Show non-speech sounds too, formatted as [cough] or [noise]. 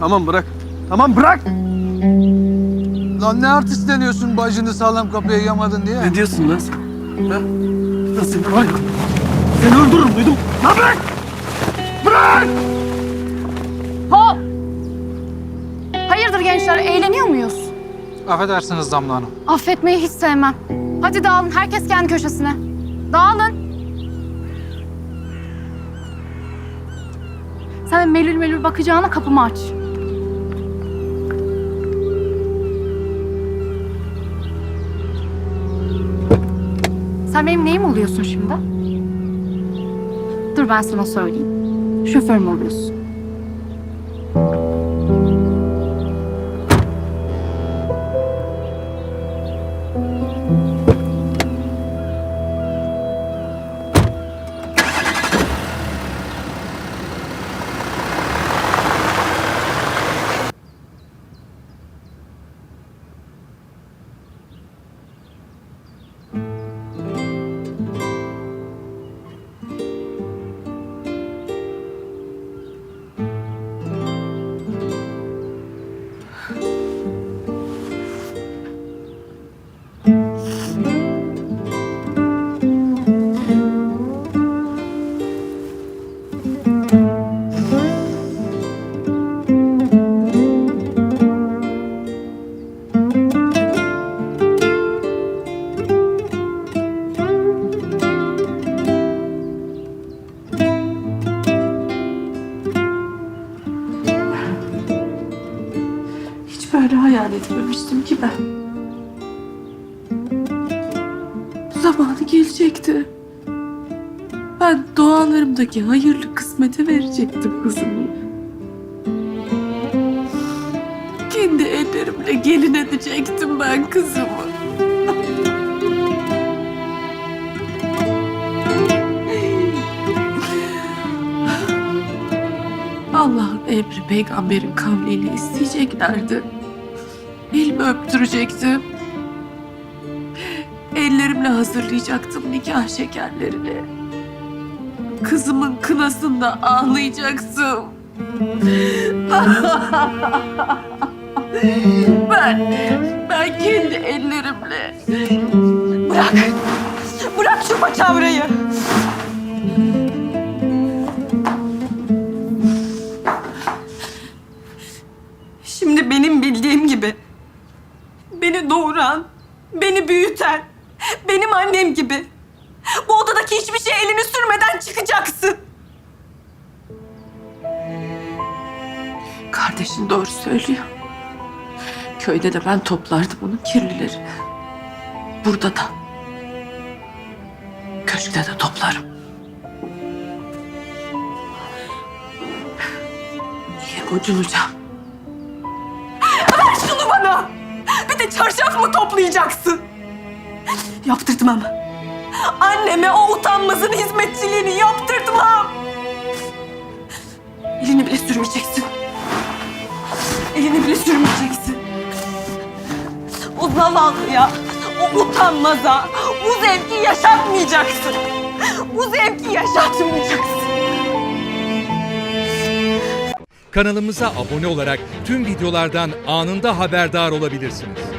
Tamam bırak. Tamam bırak. Lan ne artist deniyorsun bacını sağlam kapıya yamadın diye. Ne diyorsun lan sen? Ha? Nasıl var ya? Seni öldürürüm duydum. Lan bırak! Bırak! Hop! Hayırdır gençler, eğleniyor muyuz? Affedersiniz Damla Hanım. Affetmeyi hiç sevmem. Hadi dağılın, herkes kendi köşesine. Dağılın. Sen melül melül bakacağına kapımı aç. Sen benim neyim oluyorsun şimdi? Dur ben sana söyleyeyim. Şoförüm oluyorsun. Böyle hayal etmemiştim ki ben. Zamanı gelecekti. Ben dualarımdaki hayırlı kısmete verecektim kızımı. Kendi ellerimle gelin edecektim ben kızımı. Allah'ın emri peygamberin kavliyle isteyeceklerdi. Elimi öptürecektim. Ellerimle hazırlayacaktım nikah şekerlerini. Kızımın kınasında ağlayacaktım. [laughs] ben, ben kendi ellerimle. Bırak. Bırak şu paçavrayı. Beni doğuran, beni büyüten, benim annem gibi bu odadaki hiçbir şey elini sürmeden çıkacaksın. Kardeşin doğru söylüyor. Köyde de ben toplardım onun kirlileri. Burada da. Köşkte de toplarım. Niye gocunacağım? Toplayacaksın? Yaptırtmam. Anneme o utanmazın hizmetçiliğini yaptırtmam. Elini bile sürmeyeceksin. Elini bile sürmeyeceksin. O zavallıya, o utanmaza bu zevki yaşatmayacaksın. Bu zevki yaşatmayacaksın. Kanalımıza abone olarak tüm videolardan anında haberdar olabilirsiniz.